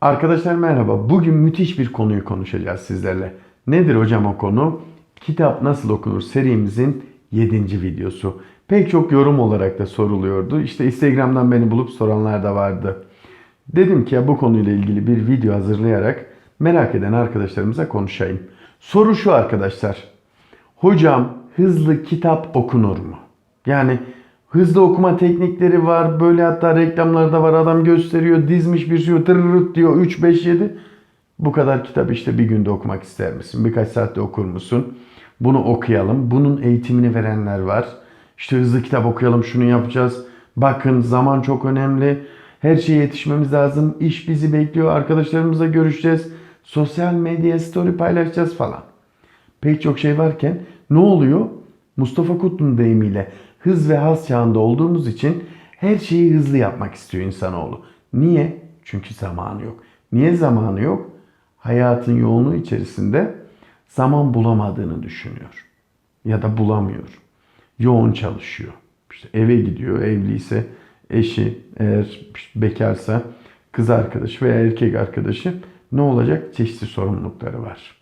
Arkadaşlar merhaba. Bugün müthiş bir konuyu konuşacağız sizlerle. Nedir hocam o konu? Kitap nasıl okunur serimizin 7. videosu. Pek çok yorum olarak da soruluyordu. İşte Instagram'dan beni bulup soranlar da vardı. Dedim ki ya bu konuyla ilgili bir video hazırlayarak merak eden arkadaşlarımıza konuşayım. Soru şu arkadaşlar. Hocam hızlı kitap okunur mu? Yani hızlı okuma teknikleri var. Böyle hatta reklamlarda var. Adam gösteriyor, dizmiş bir şey tırırırt diyor 3 5 7. Bu kadar kitap işte bir günde okumak ister misin? Birkaç saatte okur musun? Bunu okuyalım. Bunun eğitimini verenler var. İşte hızlı kitap okuyalım, şunu yapacağız. Bakın zaman çok önemli. Her şeye yetişmemiz lazım. İş bizi bekliyor. Arkadaşlarımızla görüşeceğiz. Sosyal medya story paylaşacağız falan. Pek çok şey varken ne oluyor? Mustafa Kutlu'nun deyimiyle hız ve haz çağında olduğumuz için her şeyi hızlı yapmak istiyor insanoğlu. Niye? Çünkü zamanı yok. Niye zamanı yok? Hayatın yoğunluğu içerisinde zaman bulamadığını düşünüyor. Ya da bulamıyor. Yoğun çalışıyor. İşte eve gidiyor, evliyse eşi, eğer bekarsa kız arkadaşı veya erkek arkadaşı ne olacak? Çeşitli sorumlulukları var.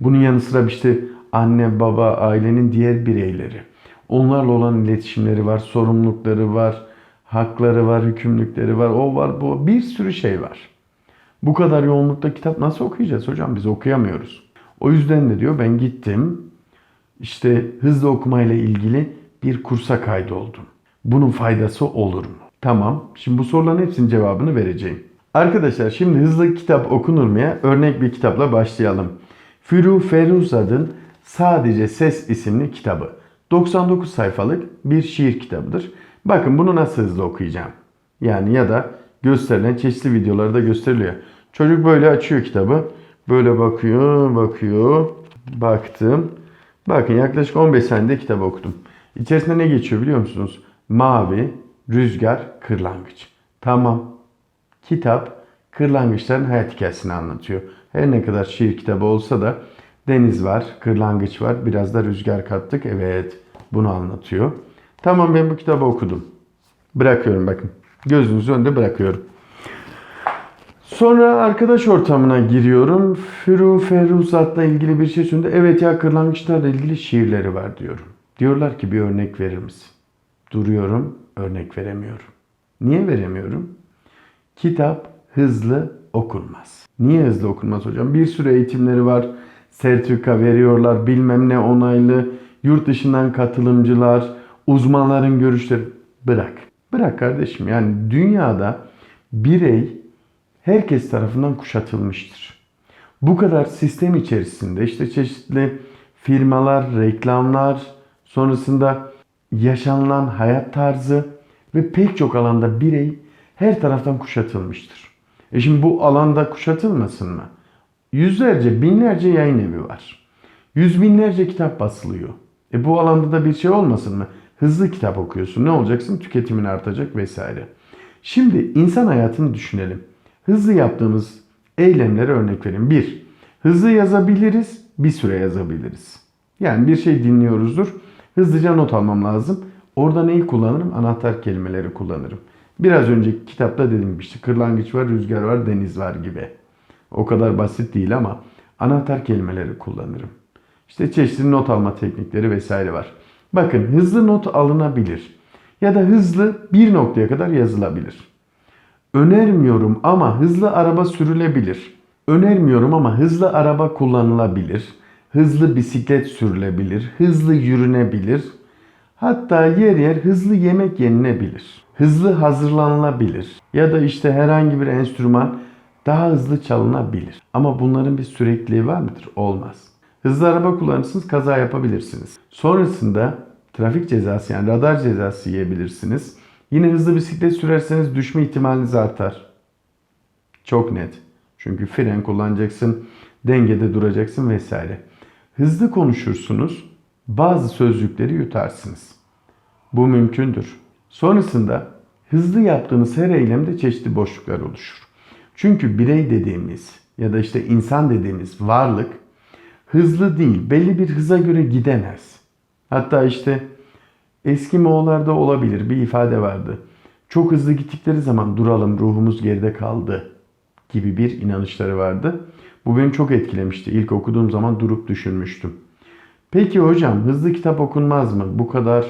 Bunun yanı sıra işte anne, baba, ailenin diğer bireyleri. Onlarla olan iletişimleri var, sorumlulukları var, hakları var, hükümlülükleri var, o var, bu bir sürü şey var. Bu kadar yoğunlukta kitap nasıl okuyacağız hocam? Biz okuyamıyoruz. O yüzden de diyor ben gittim. işte hızlı okumayla ilgili bir kursa kaydoldum. Bunun faydası olur mu? Tamam. Şimdi bu soruların hepsinin cevabını vereceğim. Arkadaşlar şimdi hızlı kitap okunur mu'ya örnek bir kitapla başlayalım. Firu Feruzad'ın Sadece Ses isimli kitabı. 99 sayfalık bir şiir kitabıdır. Bakın bunu nasıl hızlı okuyacağım. Yani ya da gösterilen çeşitli videolarda gösteriliyor. Çocuk böyle açıyor kitabı. Böyle bakıyor, bakıyor. Baktım. Bakın yaklaşık 15 saniyede kitap okudum. İçerisinde ne geçiyor biliyor musunuz? Mavi, rüzgar, kırlangıç. Tamam. Kitap kırlangıçların hayat hikayesini anlatıyor. Her ne kadar şiir kitabı olsa da deniz var, kırlangıç var, biraz da rüzgar kattık. Evet, bunu anlatıyor. Tamam ben bu kitabı okudum. Bırakıyorum bakın. Gözünüzün önünde bırakıyorum. Sonra arkadaş ortamına giriyorum. Firu Feruzat'la ilgili bir şey söyledi. Evet ya kırlangıçlarla ilgili şiirleri var diyorum. Diyorlar ki bir örnek verir misin? Duruyorum, örnek veremiyorum. Niye veremiyorum? Kitap hızlı okunmaz. Niye hızlı okunmaz hocam? Bir sürü eğitimleri var. Sertifika veriyorlar, bilmem ne onaylı. Yurt dışından katılımcılar, uzmanların görüşleri. Bırak. Bırak kardeşim. Yani dünyada birey herkes tarafından kuşatılmıştır. Bu kadar sistem içerisinde işte çeşitli firmalar, reklamlar, sonrasında yaşanılan hayat tarzı ve pek çok alanda birey her taraftan kuşatılmıştır. E şimdi bu alanda kuşatılmasın mı? Yüzlerce, binlerce yayın evi var. Yüz binlerce kitap basılıyor. E bu alanda da bir şey olmasın mı? Hızlı kitap okuyorsun. Ne olacaksın? Tüketimin artacak vesaire. Şimdi insan hayatını düşünelim. Hızlı yaptığımız eylemlere örnek vereyim. Bir, hızlı yazabiliriz, bir süre yazabiliriz. Yani bir şey dinliyoruzdur. Hızlıca not almam lazım. Orada neyi kullanırım? Anahtar kelimeleri kullanırım. Biraz önceki kitapta dedim işte kırlangıç var, rüzgar var, deniz var gibi. O kadar basit değil ama anahtar kelimeleri kullanırım. İşte çeşitli not alma teknikleri vesaire var. Bakın hızlı not alınabilir. Ya da hızlı bir noktaya kadar yazılabilir. Önermiyorum ama hızlı araba sürülebilir. Önermiyorum ama hızlı araba kullanılabilir. Hızlı bisiklet sürülebilir. Hızlı yürünebilir. Hatta yer yer hızlı yemek yenilebilir. Hızlı hazırlanılabilir. Ya da işte herhangi bir enstrüman daha hızlı çalınabilir. Ama bunların bir sürekliliği var mıdır? Olmaz. Hızlı araba kullanırsınız kaza yapabilirsiniz. Sonrasında trafik cezası yani radar cezası yiyebilirsiniz. Yine hızlı bisiklet sürerseniz düşme ihtimaliniz artar. Çok net. Çünkü fren kullanacaksın, dengede duracaksın vesaire. Hızlı konuşursunuz, bazı sözcükleri yutarsınız. Bu mümkündür. Sonrasında hızlı yaptığınız her eylemde çeşitli boşluklar oluşur. Çünkü birey dediğimiz ya da işte insan dediğimiz varlık hızlı değil, belli bir hıza göre gidemez. Hatta işte eski Moğollarda olabilir bir ifade vardı. Çok hızlı gittikleri zaman duralım ruhumuz geride kaldı gibi bir inanışları vardı. Bu beni çok etkilemişti. İlk okuduğum zaman durup düşünmüştüm. Peki hocam hızlı kitap okunmaz mı? Bu kadar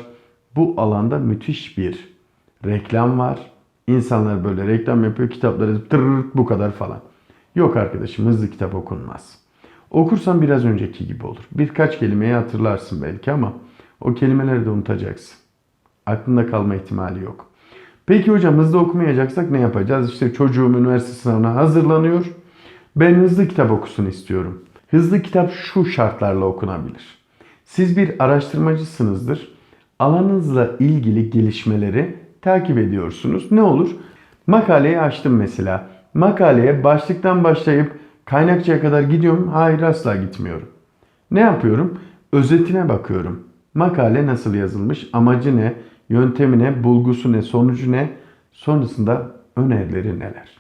bu alanda müthiş bir reklam var. İnsanlar böyle reklam yapıyor kitapları tırırt bu kadar falan. Yok arkadaşım hızlı kitap okunmaz. Okursan biraz önceki gibi olur. Birkaç kelimeyi hatırlarsın belki ama o kelimeleri de unutacaksın. Aklında kalma ihtimali yok. Peki hocam hızlı okumayacaksak ne yapacağız? İşte çocuğum üniversite sınavına hazırlanıyor. Ben hızlı kitap okusun istiyorum. Hızlı kitap şu şartlarla okunabilir. Siz bir araştırmacısınızdır. Alanınızla ilgili gelişmeleri takip ediyorsunuz. Ne olur? Makaleyi açtım mesela. Makaleye başlıktan başlayıp kaynakçaya kadar gidiyorum. Hayır asla gitmiyorum. Ne yapıyorum? Özetine bakıyorum. Makale nasıl yazılmış? Amacı ne? Yöntemi ne? Bulgusu ne? Sonucu ne? Sonrasında önerileri neler?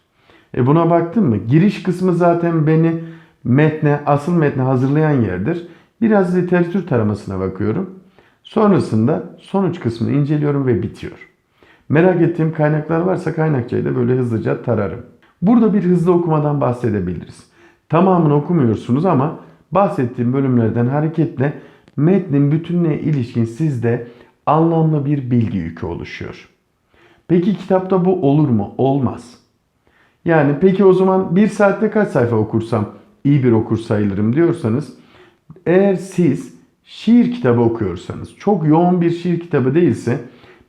E buna baktın mı? Giriş kısmı zaten beni metne, asıl metne hazırlayan yerdir. Biraz literatür taramasına bakıyorum. Sonrasında sonuç kısmını inceliyorum ve bitiyor. Merak ettiğim kaynaklar varsa kaynakçayı da böyle hızlıca tararım. Burada bir hızlı okumadan bahsedebiliriz. Tamamını okumuyorsunuz ama bahsettiğim bölümlerden hareketle metnin bütününe ilişkin sizde anlamlı bir bilgi yükü oluşuyor. Peki kitapta bu olur mu? Olmaz. Yani peki o zaman bir saatte kaç sayfa okursam iyi bir okur sayılırım diyorsanız eğer siz şiir kitabı okuyorsanız çok yoğun bir şiir kitabı değilse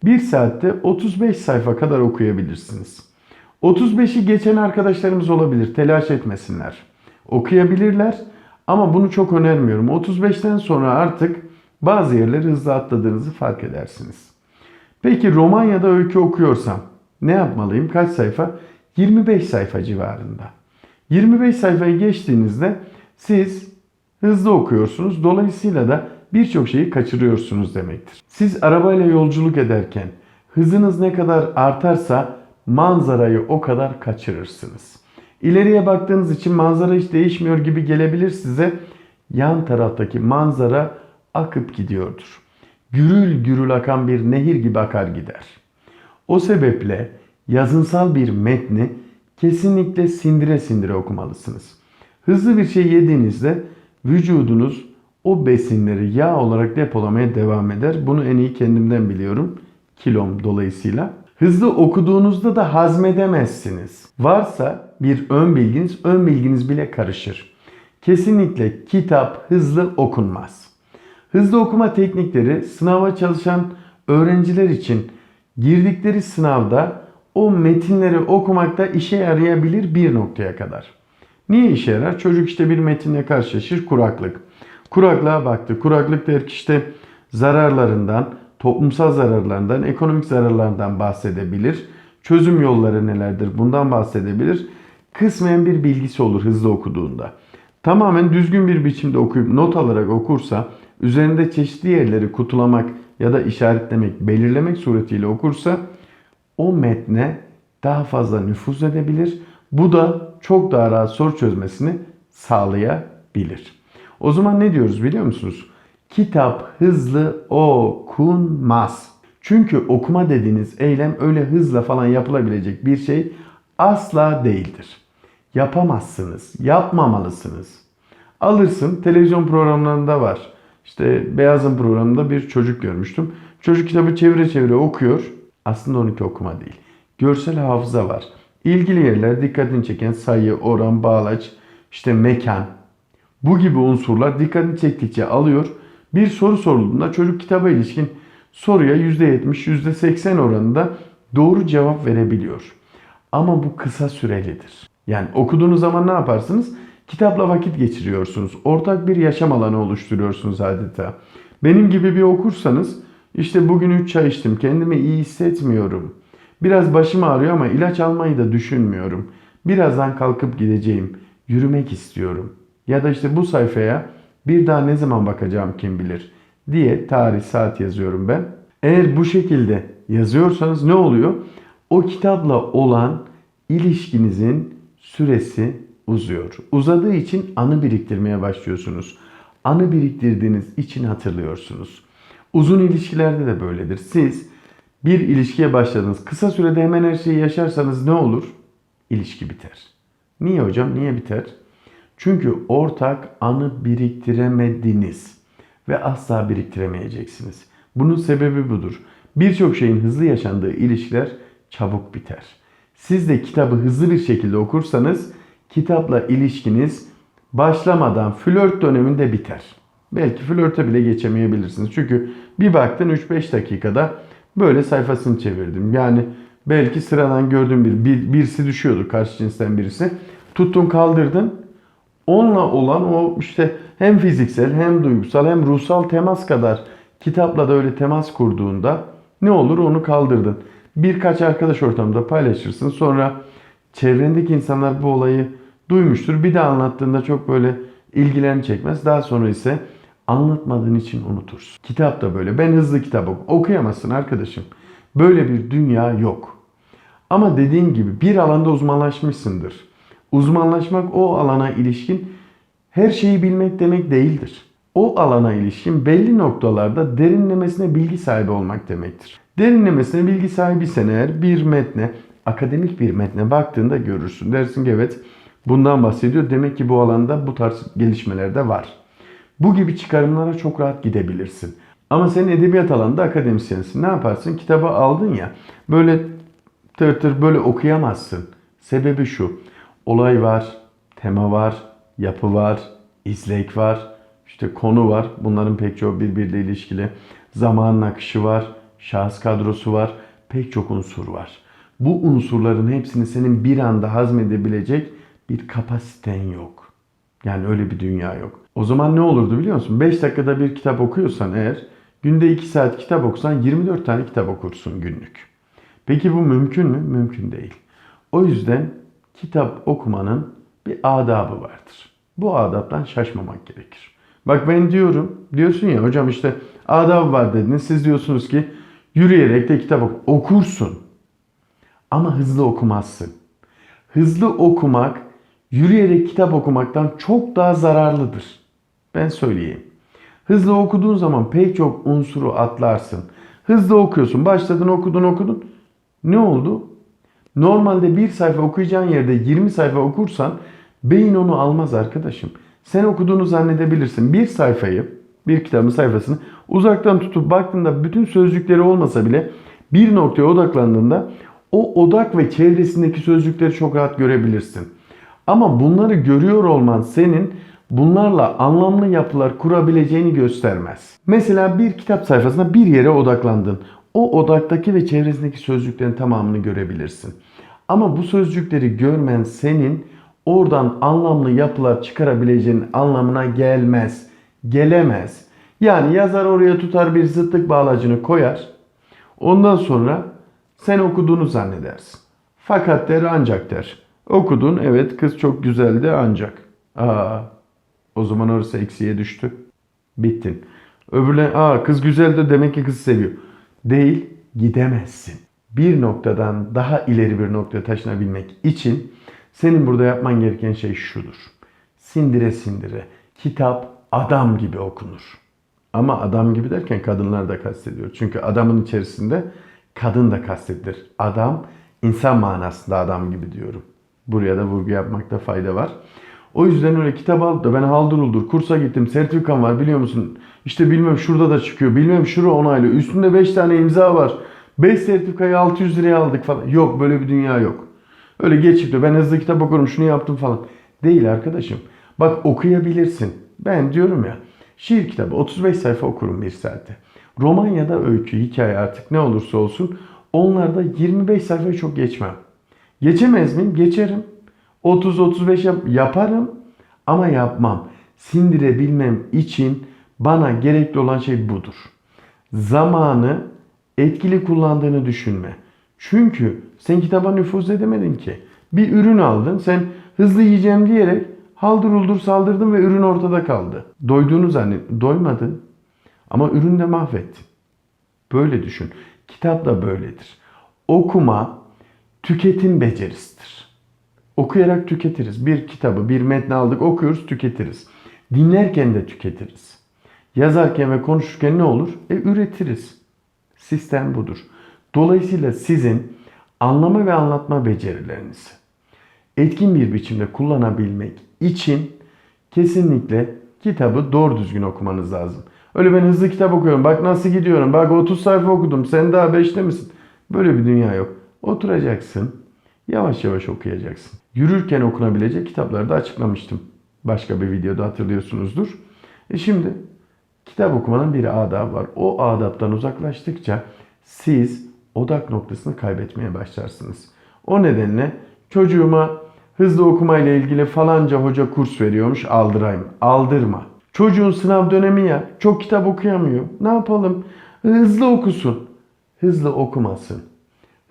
bir saatte 35 sayfa kadar okuyabilirsiniz. 35'i geçen arkadaşlarımız olabilir. Telaş etmesinler. Okuyabilirler ama bunu çok önermiyorum. 35'ten sonra artık bazı yerleri hızlı atladığınızı fark edersiniz. Peki roman ya da öykü okuyorsam ne yapmalıyım? Kaç sayfa? 25 sayfa civarında. 25 sayfayı geçtiğinizde siz hızlı okuyorsunuz. Dolayısıyla da birçok şeyi kaçırıyorsunuz demektir. Siz arabayla yolculuk ederken hızınız ne kadar artarsa manzarayı o kadar kaçırırsınız. İleriye baktığınız için manzara hiç değişmiyor gibi gelebilir size. Yan taraftaki manzara akıp gidiyordur. Gürül gürül akan bir nehir gibi akar gider. O sebeple yazınsal bir metni kesinlikle sindire sindire okumalısınız. Hızlı bir şey yediğinizde vücudunuz o besinleri yağ olarak depolamaya devam eder. Bunu en iyi kendimden biliyorum. Kilom dolayısıyla. Hızlı okuduğunuzda da hazmedemezsiniz. Varsa bir ön bilginiz, ön bilginiz bile karışır. Kesinlikle kitap hızlı okunmaz. Hızlı okuma teknikleri sınava çalışan öğrenciler için girdikleri sınavda o metinleri okumakta işe yarayabilir bir noktaya kadar. Niye işe yarar? Çocuk işte bir metinle karşılaşır kuraklık. Kuraklığa baktı. Kuraklık der işte zararlarından, toplumsal zararlarından, ekonomik zararlarından bahsedebilir. Çözüm yolları nelerdir bundan bahsedebilir. Kısmen bir bilgisi olur hızlı okuduğunda. Tamamen düzgün bir biçimde okuyup not alarak okursa, üzerinde çeşitli yerleri kutulamak ya da işaretlemek, belirlemek suretiyle okursa o metne daha fazla nüfuz edebilir. Bu da çok daha rahat soru çözmesini sağlayabilir. O zaman ne diyoruz biliyor musunuz? Kitap hızlı okunmaz. Çünkü okuma dediğiniz eylem öyle hızla falan yapılabilecek bir şey asla değildir. Yapamazsınız, yapmamalısınız. Alırsın televizyon programlarında var. İşte Beyaz'ın programında bir çocuk görmüştüm. Çocuk kitabı çevire çevire okuyor. Aslında onunki okuma değil. Görsel hafıza var. İlgili yerler dikkatini çeken sayı, oran, bağlaç, işte mekan. Bu gibi unsurlar dikkatini çektikçe alıyor. Bir soru sorulduğunda çocuk kitaba ilişkin soruya %70, %80 oranında doğru cevap verebiliyor. Ama bu kısa sürelidir. Yani okuduğunuz zaman ne yaparsınız? Kitapla vakit geçiriyorsunuz. Ortak bir yaşam alanı oluşturuyorsunuz adeta. Benim gibi bir okursanız işte bugün 3 çay içtim. Kendimi iyi hissetmiyorum. Biraz başım ağrıyor ama ilaç almayı da düşünmüyorum. Birazdan kalkıp gideceğim. Yürümek istiyorum. Ya da işte bu sayfaya bir daha ne zaman bakacağım kim bilir diye tarih saat yazıyorum ben. Eğer bu şekilde yazıyorsanız ne oluyor? O kitapla olan ilişkinizin süresi uzuyor. Uzadığı için anı biriktirmeye başlıyorsunuz. Anı biriktirdiğiniz için hatırlıyorsunuz. Uzun ilişkilerde de böyledir. Siz bir ilişkiye başladınız. Kısa sürede hemen her şeyi yaşarsanız ne olur? İlişki biter. Niye hocam? Niye biter? Çünkü ortak anı biriktiremediniz ve asla biriktiremeyeceksiniz. Bunun sebebi budur. Birçok şeyin hızlı yaşandığı ilişkiler çabuk biter. Siz de kitabı hızlı bir şekilde okursanız kitapla ilişkiniz başlamadan flört döneminde biter. Belki flörte bile geçemeyebilirsiniz. Çünkü bir baktın 3-5 dakikada böyle sayfasını çevirdim. Yani belki sıradan gördüğün bir, bir birisi düşüyordu karşı cinsten birisi. Tuttun kaldırdın. Onunla olan o işte hem fiziksel hem duygusal hem ruhsal temas kadar kitapla da öyle temas kurduğunda ne olur onu kaldırdın. Birkaç arkadaş ortamında paylaşırsın. Sonra çevrendeki insanlar bu olayı duymuştur. Bir de anlattığında çok böyle ilgilerini çekmez. Daha sonra ise anlatmadığın için unutursun. Kitap da böyle. Ben hızlı kitap oku. Okuyamazsın arkadaşım. Böyle bir dünya yok. Ama dediğim gibi bir alanda uzmanlaşmışsındır. Uzmanlaşmak o alana ilişkin her şeyi bilmek demek değildir. O alana ilişkin belli noktalarda derinlemesine bilgi sahibi olmak demektir. Derinlemesine bilgi sahibiysen eğer bir metne, akademik bir metne baktığında görürsün. Dersin ki evet bundan bahsediyor. Demek ki bu alanda bu tarz gelişmeler de var. Bu gibi çıkarımlara çok rahat gidebilirsin. Ama sen edebiyat alanında akademisyensin. Ne yaparsın? Kitabı aldın ya böyle tır tır böyle okuyamazsın. Sebebi şu. Olay var, tema var, yapı var, izlek var, işte konu var. Bunların pek çoğu birbiriyle ilişkili. Zamanın akışı var, şahıs kadrosu var, pek çok unsur var. Bu unsurların hepsini senin bir anda hazmedebilecek bir kapasiten yok. Yani öyle bir dünya yok. O zaman ne olurdu biliyor musun? 5 dakikada bir kitap okuyorsan eğer günde 2 saat kitap okusan 24 tane kitap okursun günlük. Peki bu mümkün mü? Mümkün değil. O yüzden kitap okumanın bir adabı vardır. Bu adaptan şaşmamak gerekir. Bak ben diyorum, diyorsun ya hocam işte adab var dediniz. Siz diyorsunuz ki yürüyerek de kitap oku. Okursun. Ama hızlı okumazsın. Hızlı okumak yürüyerek kitap okumaktan çok daha zararlıdır. Ben söyleyeyim. Hızlı okuduğun zaman pek çok unsuru atlarsın. Hızlı okuyorsun. Başladın okudun okudun. Ne oldu? Normalde bir sayfa okuyacağın yerde 20 sayfa okursan beyin onu almaz arkadaşım. Sen okuduğunu zannedebilirsin. Bir sayfayı, bir kitabın sayfasını uzaktan tutup baktığında bütün sözcükleri olmasa bile bir noktaya odaklandığında o odak ve çevresindeki sözcükleri çok rahat görebilirsin. Ama bunları görüyor olman senin bunlarla anlamlı yapılar kurabileceğini göstermez. Mesela bir kitap sayfasına bir yere odaklandın. O odaktaki ve çevresindeki sözcüklerin tamamını görebilirsin. Ama bu sözcükleri görmen senin oradan anlamlı yapılar çıkarabileceğin anlamına gelmez. Gelemez. Yani yazar oraya tutar bir zıtlık bağlacını koyar. Ondan sonra sen okuduğunu zannedersin. Fakat der ancak der. Okudun evet kız çok güzeldi ancak. Aa, o zaman orası eksiye düştü. Bittin. Öbürüne aa kız güzeldi demek ki kız seviyor. Değil gidemezsin. Bir noktadan daha ileri bir noktaya taşınabilmek için senin burada yapman gereken şey şudur. Sindire sindire. Kitap adam gibi okunur. Ama adam gibi derken kadınlar da kastediyor. Çünkü adamın içerisinde kadın da kastedilir. Adam insan manasında adam gibi diyorum. Buraya da vurgu yapmakta fayda var. O yüzden öyle kitap alıp da ben haldır uldur kursa gittim sertifikam var biliyor musun? İşte bilmem şurada da çıkıyor bilmem şura onaylı üstünde 5 tane imza var. 5 sertifikayı 600 liraya aldık falan. Yok böyle bir dünya yok. Öyle geçip de ben hızlı kitap okurum şunu yaptım falan. Değil arkadaşım. Bak okuyabilirsin. Ben diyorum ya şiir kitabı 35 sayfa okurum bir saatte. Roman ya da öykü, hikaye artık ne olursa olsun onlarda 25 sayfayı çok geçmem. Geçemez miyim? Geçerim. 30-35 yap yaparım ama yapmam. Sindirebilmem için bana gerekli olan şey budur. Zamanı etkili kullandığını düşünme. Çünkü sen kitaba nüfuz edemedin ki. Bir ürün aldın. Sen hızlı yiyeceğim diyerek haldır uldur saldırdın ve ürün ortada kaldı. Doyduğunu zannet. Doymadın. Ama ürün de mahvettin. Böyle düşün. Kitap da böyledir. Okuma tüketim becerisidir. Okuyarak tüketiriz. Bir kitabı, bir metni aldık, okuyoruz, tüketiriz. Dinlerken de tüketiriz. Yazarken ve konuşurken ne olur? E üretiriz. Sistem budur. Dolayısıyla sizin anlama ve anlatma becerilerinizi etkin bir biçimde kullanabilmek için kesinlikle kitabı doğru düzgün okumanız lazım. Öyle ben hızlı kitap okuyorum. Bak nasıl gidiyorum. Bak 30 sayfa okudum. Sen daha 5'te misin? Böyle bir dünya yok. Oturacaksın. Yavaş yavaş okuyacaksın. Yürürken okunabilecek kitapları da açıklamıştım. Başka bir videoda hatırlıyorsunuzdur. E şimdi kitap okumanın bir adabı var. O adaptan uzaklaştıkça siz odak noktasını kaybetmeye başlarsınız. O nedenle çocuğuma hızlı okumayla ilgili falanca hoca kurs veriyormuş aldırayım. Aldırma. Çocuğun sınav dönemi ya. Çok kitap okuyamıyor. Ne yapalım? Hızlı okusun. Hızlı okumasın.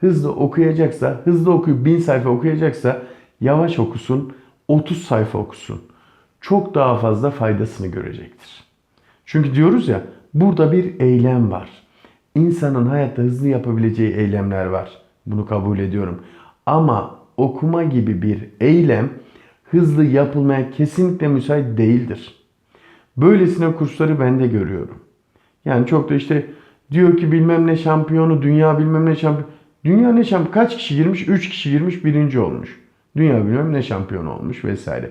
Hızlı okuyacaksa, hızlı okuyup bin sayfa okuyacaksa yavaş okusun, 30 sayfa okusun. Çok daha fazla faydasını görecektir. Çünkü diyoruz ya burada bir eylem var. İnsanın hayatta hızlı yapabileceği eylemler var. Bunu kabul ediyorum. Ama okuma gibi bir eylem hızlı yapılmaya kesinlikle müsait değildir. Böylesine kursları ben de görüyorum. Yani çok da işte diyor ki bilmem ne şampiyonu, dünya bilmem ne şampiyon. Dünya ne şampiyon? Kaç kişi girmiş? 3 kişi girmiş, birinci olmuş. Dünya bilmem ne şampiyonu olmuş vesaire.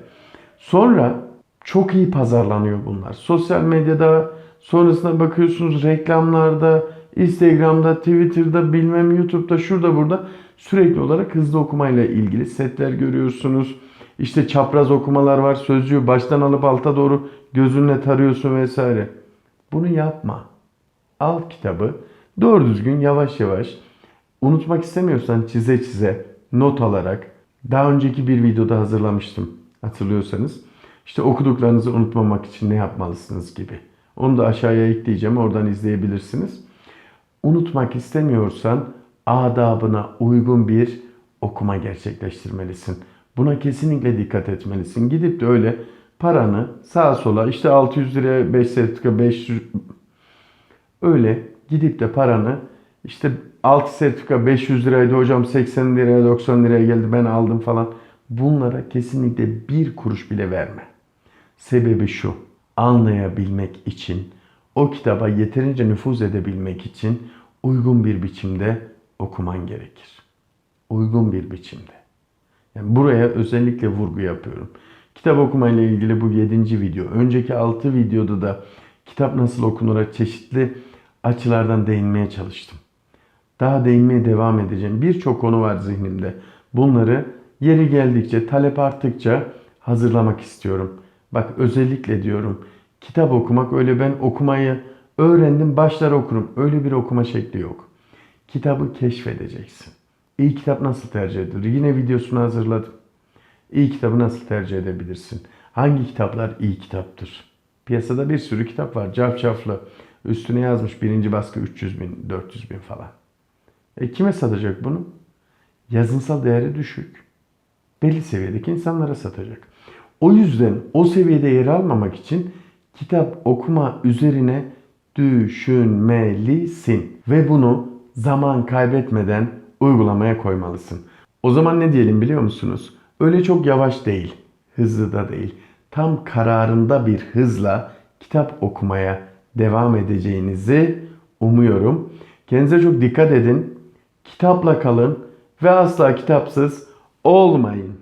Sonra çok iyi pazarlanıyor bunlar. Sosyal medyada, sonrasında bakıyorsunuz reklamlarda, Instagram'da, Twitter'da, bilmem YouTube'da, şurada burada sürekli olarak hızlı okumayla ilgili setler görüyorsunuz. İşte çapraz okumalar var. Sözcüğü baştan alıp alta doğru gözünle tarıyorsun vesaire. Bunu yapma. Al kitabı. Doğru düzgün yavaş yavaş unutmak istemiyorsan çize çize not alarak daha önceki bir videoda hazırlamıştım hatırlıyorsanız. İşte okuduklarınızı unutmamak için ne yapmalısınız gibi. Onu da aşağıya ekleyeceğim. Oradan izleyebilirsiniz. Unutmak istemiyorsan adabına uygun bir okuma gerçekleştirmelisin. Buna kesinlikle dikkat etmelisin. Gidip de öyle paranı sağa sola işte 600 liraya 5 sertifika 500 öyle gidip de paranı işte 6 sertifika 500 liraydı hocam 80 liraya 90 liraya geldi ben aldım falan. Bunlara kesinlikle bir kuruş bile verme. Sebebi şu. Anlayabilmek için, o kitaba yeterince nüfuz edebilmek için uygun bir biçimde okuman gerekir. Uygun bir biçimde. Yani buraya özellikle vurgu yapıyorum. Kitap okumayla ilgili bu 7. video. Önceki 6 videoda da kitap nasıl okunura çeşitli açılardan değinmeye çalıştım. Daha değinmeye devam edeceğim. Birçok konu var zihnimde. Bunları yeri geldikçe, talep arttıkça hazırlamak istiyorum. Bak özellikle diyorum. Kitap okumak öyle ben okumayı öğrendim başlar okurum. Öyle bir okuma şekli yok. Kitabı keşfedeceksin. İyi kitap nasıl tercih edilir? Yine videosunu hazırladım. İyi kitabı nasıl tercih edebilirsin? Hangi kitaplar iyi kitaptır? Piyasada bir sürü kitap var. Cafcaflı. Üstüne yazmış birinci baskı 300 bin, 400 bin falan. E kime satacak bunu? Yazınsal değeri düşük. Belli seviyedeki insanlara satacak. O yüzden o seviyede yer almamak için kitap okuma üzerine düşünmelisin. Ve bunu zaman kaybetmeden uygulamaya koymalısın. O zaman ne diyelim biliyor musunuz? Öyle çok yavaş değil, hızlı da değil. Tam kararında bir hızla kitap okumaya devam edeceğinizi umuyorum. Kendinize çok dikkat edin. Kitapla kalın ve asla kitapsız olmayın.